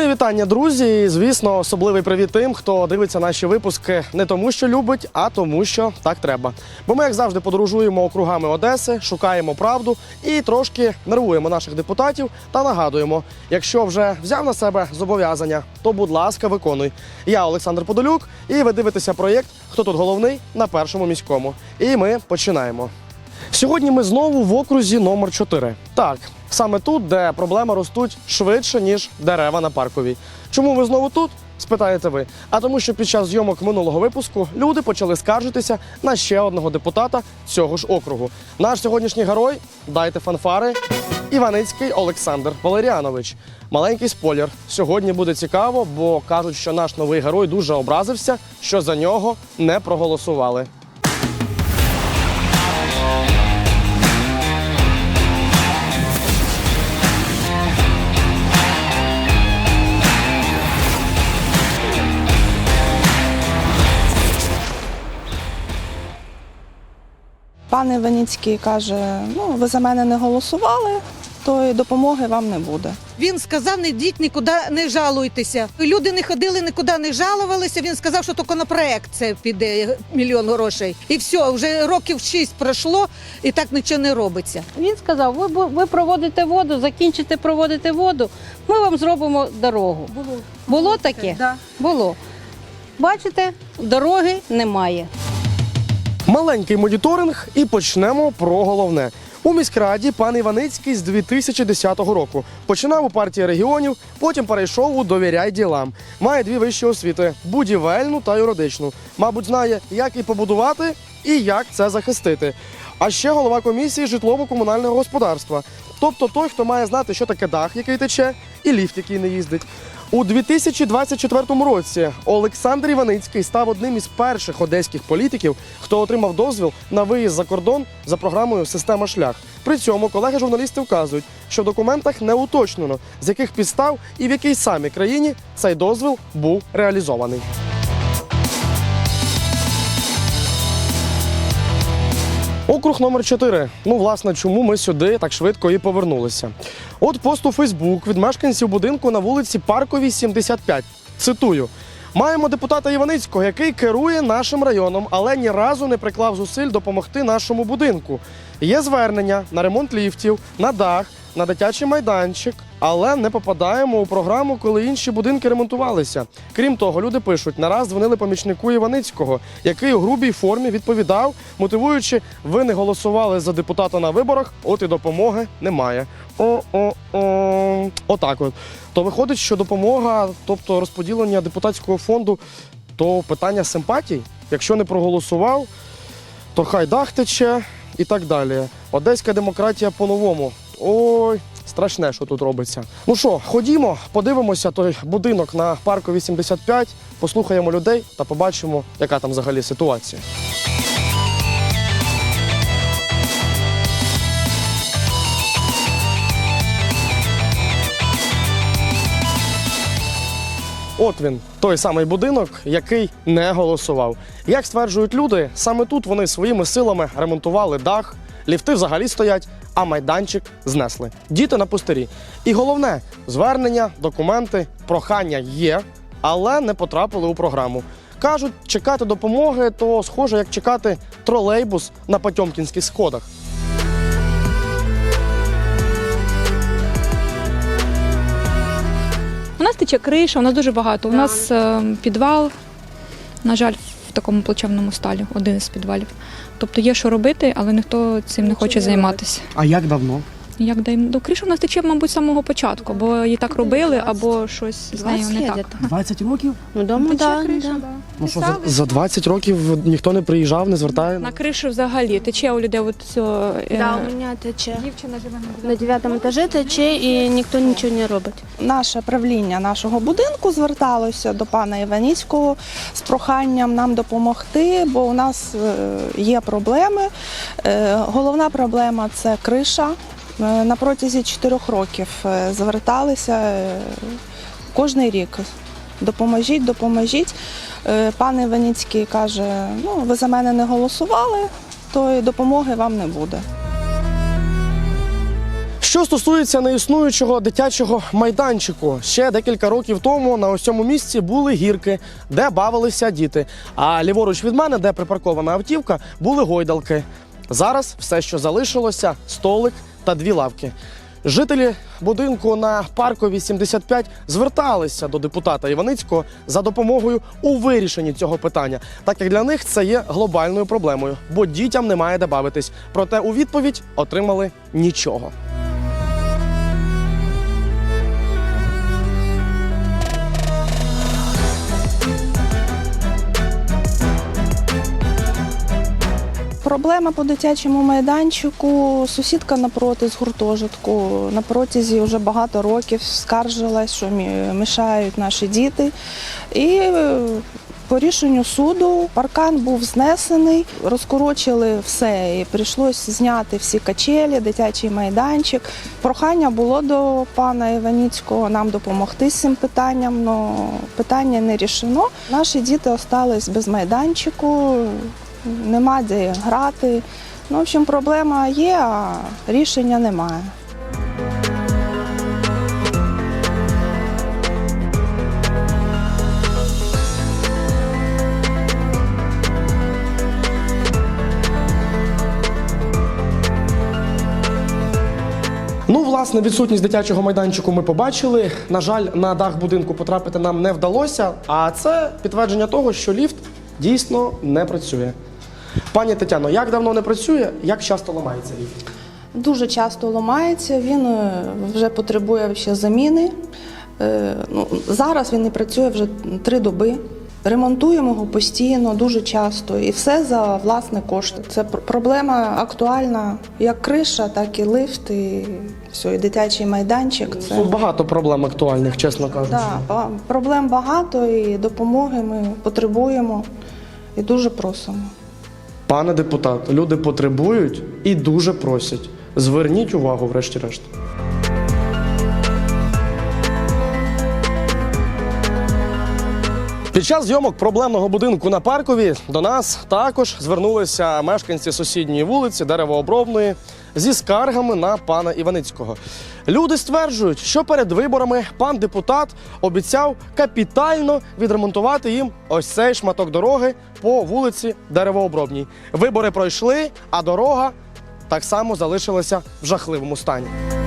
Мої вітання, друзі. І, звісно, особливий привіт тим, хто дивиться наші випуски не тому, що любить, а тому, що так треба. Бо ми, як завжди, подорожуємо округами Одеси, шукаємо правду і трошки нервуємо наших депутатів та нагадуємо: якщо вже взяв на себе зобов'язання, то будь ласка, виконуй. Я Олександр Подолюк, і ви дивитеся проєкт Хто тут головний на першому міському. І ми починаємо. Сьогодні ми знову в окрузі номер 4 Так, саме тут, де проблеми ростуть швидше, ніж дерева на парковій. Чому ви знову тут? Спитаєте ви. А тому, що під час зйомок минулого випуску люди почали скаржитися на ще одного депутата цього ж округу. Наш сьогоднішній герой, дайте фанфари, Іваницький Олександр Валеріанович. Маленький спойлер. Сьогодні буде цікаво, бо кажуть, що наш новий герой дуже образився, що за нього не проголосували. Пан Іваніцький каже: ну, ви за мене не голосували, то і допомоги вам не буде. Він сказав, не йдіть нікуди, не жалуйтеся. Люди не ходили, нікуди не жалувалися. Він сказав, що тільки на проект це піде мільйон грошей. І все, вже років шість пройшло, і так нічого не робиться. Він сказав: ви, ви проводите воду, закінчите проводити воду, ми вам зробимо дорогу. Було, Було таке? Да. Було. Бачите, дороги немає. Маленький моніторинг і почнемо про головне. У міськраді пан Іваницький з 2010 року починав у партії регіонів, потім перейшов у довіряй ділам. Має дві вищі освіти будівельну та юридичну. Мабуть, знає, як і побудувати, і як це захистити. А ще голова комісії житлово-комунального господарства. Тобто той, хто має знати, що таке дах, який тече, і ліфт, який не їздить. У 2024 році Олександр Іваницький став одним із перших одеських політиків, хто отримав дозвіл на виїзд за кордон за програмою Система шлях. При цьому колеги журналісти вказують, що в документах не уточнено, з яких підстав і в якій самій країні цей дозвіл був реалізований. Округ номер 4 Ну, власне, чому ми сюди так швидко і повернулися? От пост у Фейсбук від мешканців будинку на вулиці Парковій, 75. Цитую. Маємо депутата Іваницького, який керує нашим районом, але ні разу не приклав зусиль допомогти нашому будинку. Є звернення на ремонт ліфтів, на дах, на дитячий майданчик, але не попадаємо у програму, коли інші будинки ремонтувалися. Крім того, люди пишуть, нараз дзвонили помічнику Іваницького, який у грубій формі відповідав, мотивуючи, ви не голосували за депутата на виборах, от і допомоги немає. О-о-о. Отак от. То виходить, що допомога, тобто розподілення депутатського фонду, то питання симпатій. Якщо не проголосував, то хай дах тече і так далі. Одеська демократія по-новому. Ой, страшне, що тут робиться. Ну що, ходімо, подивимося той будинок на парку 85, послухаємо людей та побачимо, яка там взагалі ситуація. От він, той самий будинок, який не голосував. Як стверджують люди, саме тут вони своїми силами ремонтували дах, ліфти взагалі стоять, а майданчик знесли. Діти на пустирі. І головне звернення, документи, прохання є, але не потрапили у програму. Кажуть, чекати допомоги то схоже, як чекати тролейбус на Потьомкінських сходах. У нас тече криша, у нас дуже багато. У нас е, підвал, на жаль, такому плачевному сталі, один із підвалів. Тобто є що робити, але ніхто цим не хоче займатися. А як давно? Як даємо до криша нас тече, мабуть, з самого початку, бо її так робили, або щось з нею не так. 20 років? Ну, дома, да, криша, да. Ну що, за, за 20 років ніхто не приїжджав, не звертає? На кришу взагалі тече у людей. От цього, е, Да, у меня тече. Дівчина живе На девятом этаже тече, і ніхто нічого не робить. Наше правління нашого будинку зверталося до пана Іваніцького з проханням нам допомогти, бо у нас е, є проблеми. Е, Головна проблема це криша. Е, На протязі чотирьох років е, зверталися е, кожний рік. Допоможіть, допоможіть. Пан Іваніцький каже: ну, ви за мене не голосували, то і допомоги вам не буде. Що стосується неіснуючого дитячого майданчику, ще декілька років тому на ось цьому місці були гірки, де бавилися діти. А ліворуч від мене, де припаркована автівка, були гойдалки. Зараз все, що залишилося, столик та дві лавки. Жителі будинку на паркові 75 зверталися до депутата Іваницького за допомогою у вирішенні цього питання, так як для них це є глобальною проблемою, бо дітям немає де бавитись. Проте у відповідь отримали нічого. Проблема по дитячому майданчику. Сусідка напроти з гуртожитку на протязі вже багато років скаржилась, що мішають наші діти. І е, по рішенню суду паркан був знесений, розкорочили все, і прийшлось зняти всі качелі, дитячий майданчик. Прохання було до пана Іваніцького нам допомогти з цим питанням, але питання не рішено. Наші діти остались без майданчику, нема де грати. Ну, в общем, проблема є, а рішення немає. Ну, власне, відсутність дитячого майданчику ми побачили. На жаль, на дах будинку потрапити нам не вдалося. А це підтвердження того, що ліфт дійсно не працює. Пані Тетяно, як давно не працює, як часто ламається ліфт? Дуже часто ламається, він е, вже потребує ще заміни. Е, Ну, зараз він не працює вже три доби. Ремонтуємо його постійно, дуже часто, і все за власне кошти. Це проблема актуальна як криша, так і лифт, і все, і дитячий майданчик. Це багато проблем актуальних, чесно кажучи. да, проблем багато, і допомоги ми потребуємо і дуже просимо. Пане депутат, люди потребують і дуже просять. Зверніть увагу, врешті-решт. Під час зйомок проблемного будинку на паркові до нас також звернулися мешканці сусідньої вулиці Деревообробної зі скаргами на пана Іваницького. Люди стверджують, що перед виборами пан депутат обіцяв капітально відремонтувати їм ось цей шматок дороги по вулиці Деревообробній. Вибори пройшли, а дорога так само залишилася в жахливому стані.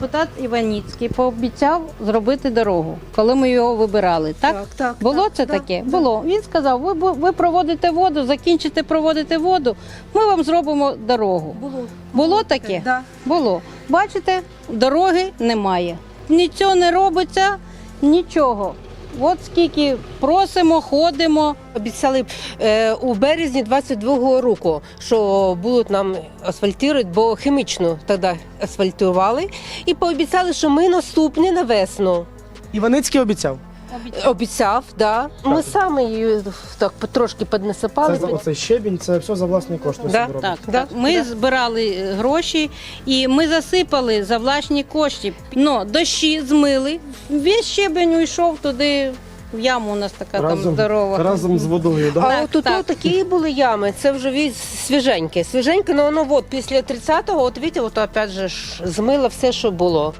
Депутат Іваніцький пообіцяв зробити дорогу, коли ми його вибирали. Так, так. було це таке? Було. Він сказав: ви, ви проводите воду, закінчите проводити воду, ми вам зробимо дорогу. Було. Було таке? Да. Було. Бачите, дороги немає. Нічого не робиться, нічого. От скільки просимо, ходимо. Обіцяли е, у березні 22-го року, що будуть нам асфальтувати, бо хімічно тоді асфальтували. І пообіцяли, що ми наступні на весну. Іваницький обіцяв. Обіцяв, да. Ми самі її так потрошки Це піднасипали. за оцей щебінь, це все за власні кошти. Да, собі. Так, так. Ми да. збирали е, гроші і ми засипали за власні кошти. Но дощі змили, весь щебень уйшов туди. В яму у нас така там здорова. разом з водою. Да? А Так, от тут так. такі були ями, це вже від свіженьке. Свіженьке, ну воно от після 30-го, от бачите, от опять же ж змило все, що було.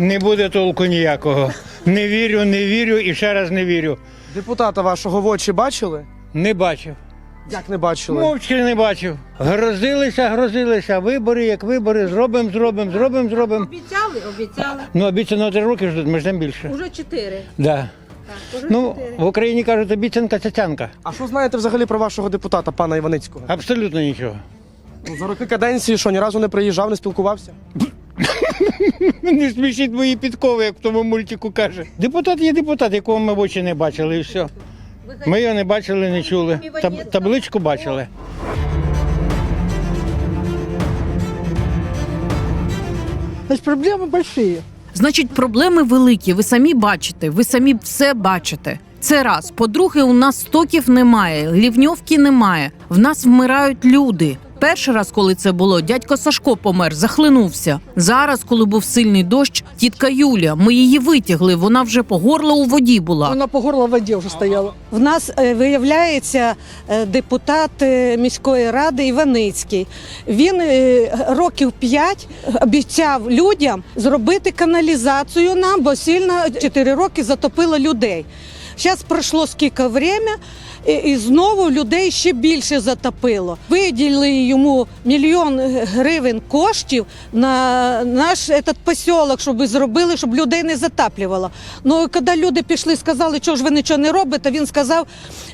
Не буде толку ніякого. Не вірю, не вірю і ще раз не вірю. Депутата вашого в очі бачили? Не бачив. Як не бачили? Мовчки не бачив. Грозилися, грозилися. Вибори, як вибори, зробимо, зробимо, зробимо, зробимо. Обіцяли, обіцяли. Ну, обіцяно три роки ждуть, ми ждемо більше. Уже чотири. Да. Ну, в Україні кажуть, обіцянка це тянка. А що знаєте взагалі про вашого депутата, пана Іваницького? Абсолютно нічого. Ну, За роки каденції, що ні разу не приїжджав, не спілкувався? Не смішіть мої підкови, як в тому мультику каже. Депутат є депутат, якого ми в очі не бачили, і все. Ми його не бачили, не чули. Таб- табличку бачили. Значит, проблемы большие. Значить, проблеми великі. Ви самі бачите, ви самі все бачите. Це раз. По-друге, у нас стоків немає, лівньовки немає. В нас вмирають люди. Перший раз, коли це було, дядько Сашко помер, захлинувся. Зараз, коли був сильний дощ, тітка Юля, ми її витягли. Вона вже по горло у воді була. Вона по горло в воді вже стояла. В нас е, виявляється е, депутат е, міської ради Іваницький. Він років п'ять обіцяв людям зробити каналізацію нам, бо сильно 4 роки затопило людей. Зараз пройшло скільки время, і, і знову людей ще більше затопило. Виділили йому мільйон гривень коштів на наш этот посілок, щоб зробили, щоб людей не затаплювало. Ну коли люди пішли, сказали, що ж ви нічого не робите, він сказав,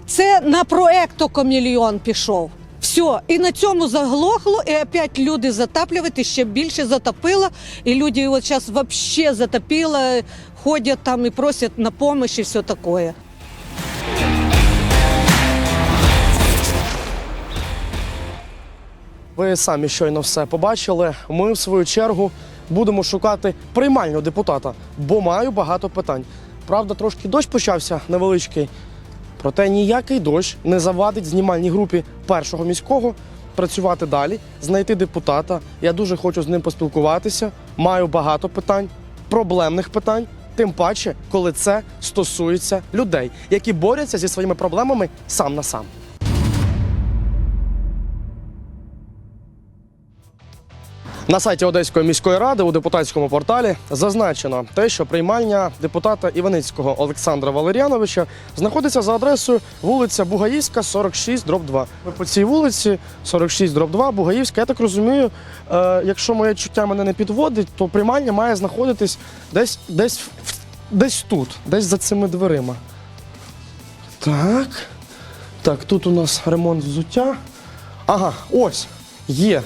це на проект тільки мільйон пішов. Все, і на цьому заглохло, і опять люди затаплювати ще більше затопило, і люди от зараз взагалі затопило, ходять там і просять на допомогу і все таке. Ви самі щойно все побачили. Ми, в свою чергу, будемо шукати приймального депутата, бо маю багато питань. Правда, трошки дощ почався невеличкий. Проте ніякий дощ не завадить знімальній групі першого міського працювати далі, знайти депутата. Я дуже хочу з ним поспілкуватися. Маю багато питань, проблемних питань. Тим паче, коли це стосується людей, які борються зі своїми проблемами сам на сам. На сайті Одеської міської ради у депутатському порталі зазначено те, що приймальня депутата Іваницького Олександра Валеріановича знаходиться за адресою вулиця Бугаївська, 46, дроб 2. Ми по цій вулиці 46, дроб 2, Бугаївська. Я так розумію, е, якщо моє чуття мене не підводить, то приймальня має знаходитись десь, десь, десь тут, десь за цими дверима. Так. Так, тут у нас ремонт взуття. Ага, ось, є.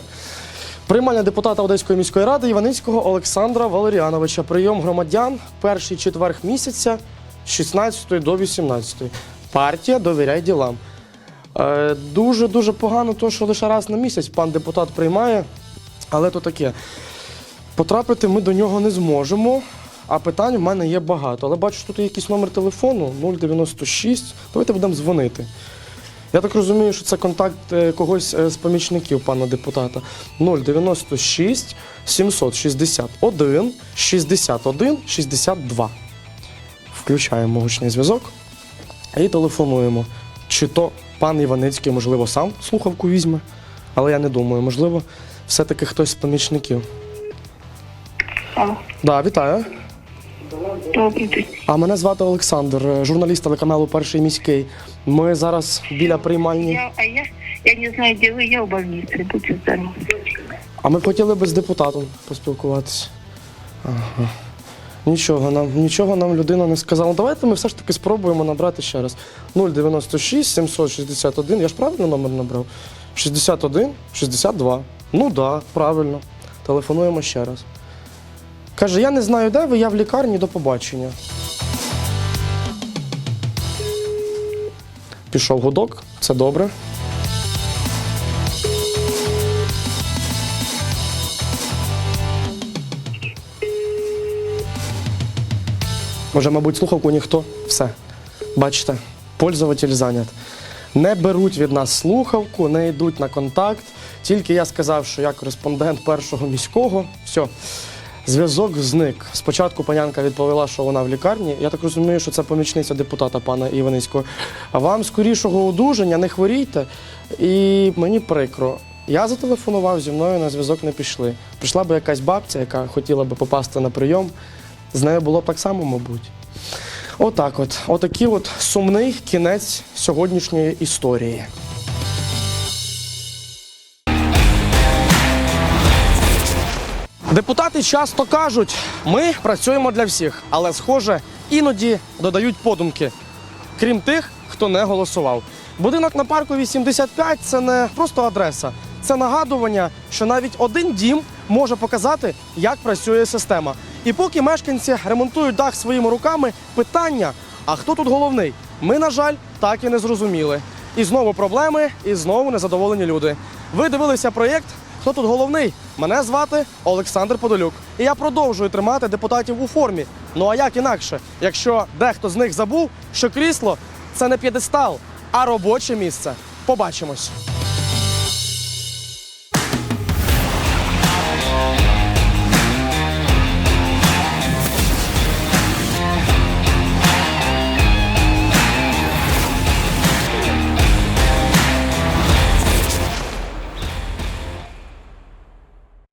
Приймальня депутата Одеської міської ради Іваницького Олександра Валеріановича. Прийом громадян перший четверг місяця з 16 до 18. Партія довіряй ділам. Е, дуже дуже погано, то, що лише раз на місяць пан депутат приймає, але то таке. Потрапити ми до нього не зможемо. А питань в мене є багато. Але бачу, що тут є якийсь номер телефону 096. Давайте будемо дзвонити. Я так розумію, що це контакт е, когось е, з помічників пана депутата. 096 761 61 62. Включаємо гучний зв'язок і телефонуємо. Чи то пан Іваницький, можливо, сам слухавку візьме, але я не думаю, можливо, все-таки хтось з помічників. Алло. Да, вітаю. Добрий день. А мене звати Олександр, е, журналіст телеканалу Перший міський. Ми зараз біля приймальні. Я, а я, я не знаю, где вы, я в больнице, будьте здоровы. А ми б хотіли би з депутатом поспілкуватися. Ага. Нічого нам, нічого нам людина не сказала. Ну, Давайте ми все ж таки спробуємо набрати ще раз. 096 761. Я ж правильно номер набрав? 61 62. Ну так, да, правильно. Телефонуємо ще раз. Каже, я не знаю, де ви, я в лікарні до побачення. Пішов гудок, це добре. Може, мабуть, слухавку ніхто. Все. Бачите, пользователь зайнят. Не беруть від нас слухавку, не йдуть на контакт. Тільки я сказав, що я кореспондент першого міського. Все. Зв'язок зник. Спочатку панянка відповіла, що вона в лікарні. Я так розумію, що це помічниця депутата пана Іваницького. Вам скорішого одужання, не хворійте. І мені прикро. Я зателефонував, зі мною на зв'язок не пішли. Прийшла б якась бабця, яка хотіла би попасти на прийом. З нею було б так само, мабуть. Отак от. Отакий от сумний кінець сьогоднішньої історії. Депутати часто кажуть, ми працюємо для всіх, але, схоже, іноді додають подумки, крім тих, хто не голосував. Будинок на парку 85 це не просто адреса, це нагадування, що навіть один дім може показати, як працює система. І поки мешканці ремонтують дах своїми руками, питання: а хто тут головний? Ми, на жаль, так і не зрозуміли. І знову проблеми, і знову незадоволені люди. Ви дивилися проєкт Хто тут головний? Мене звати Олександр Подолюк. І я продовжую тримати депутатів у формі. Ну а як інакше, якщо дехто з них забув, що крісло це не п'єдестал, а робоче місце. Побачимось.